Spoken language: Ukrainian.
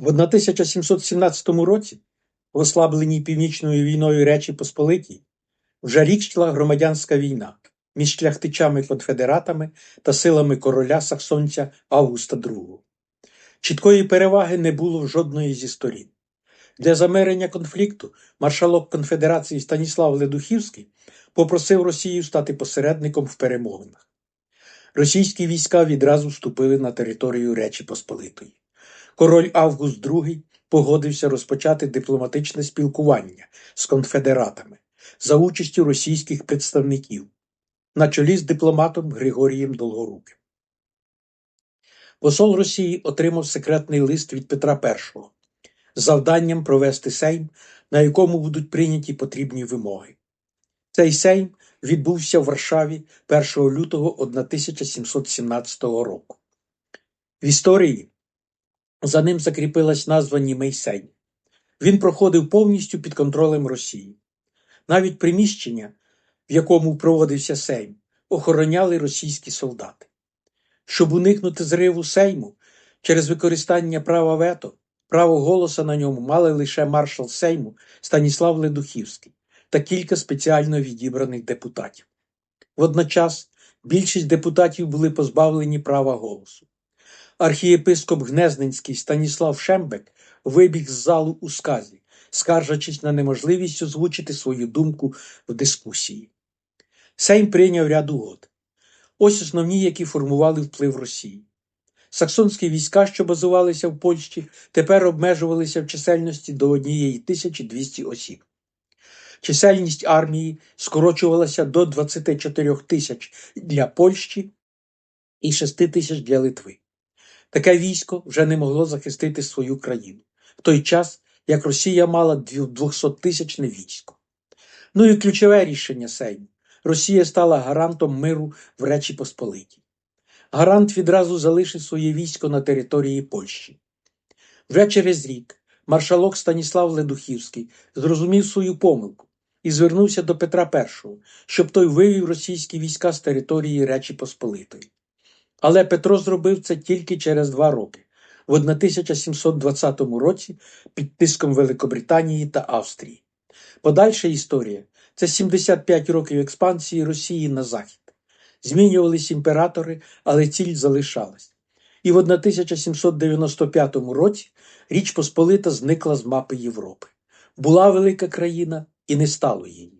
В 1717 році, в ослабленій північною війною Речі Посполитій, вже рік йшла громадянська війна між шляхтичами-конфедератами та силами короля саксонця Августа II. Чіткої переваги не було в жодної зі сторін. Для замирення конфлікту маршалок конфедерації Станіслав Ледухівський попросив Росію стати посередником в перемовинах. Російські війська відразу вступили на територію Речі Посполитої. Король Август II погодився розпочати дипломатичне спілкування з конфедератами за участю російських представників на чолі з дипломатом Григорієм Долгоруким. Посол Росії отримав секретний лист від Петра І з завданням провести сейм, на якому будуть прийняті потрібні вимоги. Цей сейм відбувся в Варшаві 1 лютого 1717 року. В історії за ним закріпилась назва Німий Сейм. Він проходив повністю під контролем Росії. Навіть приміщення, в якому проводився Сейм, охороняли російські солдати. Щоб уникнути зриву Сейму через використання права вето, право голоса на ньому мали лише маршал Сейму Станіслав Ледухівський та кілька спеціально відібраних депутатів. Водночас більшість депутатів були позбавлені права голосу. Архієпископ Гнезненський Станіслав Шембек вибіг з залу у сказі, скаржачись на неможливість озвучити свою думку в дискусії. Сейм прийняв ряд угод. Ось основні, які формували вплив Росії. Саксонські війська, що базувалися в Польщі, тепер обмежувалися в чисельності до 1200 осіб. Чисельність армії скорочувалася до 24 тисяч для Польщі і 6 тисяч для Литви. Таке військо вже не могло захистити свою країну, в той час, як Росія мала 200-тисячне військо. Ну і ключове рішення Сейму. Росія стала гарантом миру в Речі Посполитій. Гарант відразу залишив своє військо на території Польщі. Вже через рік маршалок Станіслав Ледухівський зрозумів свою помилку і звернувся до Петра І, щоб той вивів російські війська з території Речі Посполитої. Але Петро зробив це тільки через два роки, в 1720 році під тиском Великобританії та Австрії. Подальша історія це 75 років експансії Росії на захід. Змінювались імператори, але ціль залишалась. І в 1795 році Річ Посполита зникла з мапи Європи. Була велика країна і не стало її.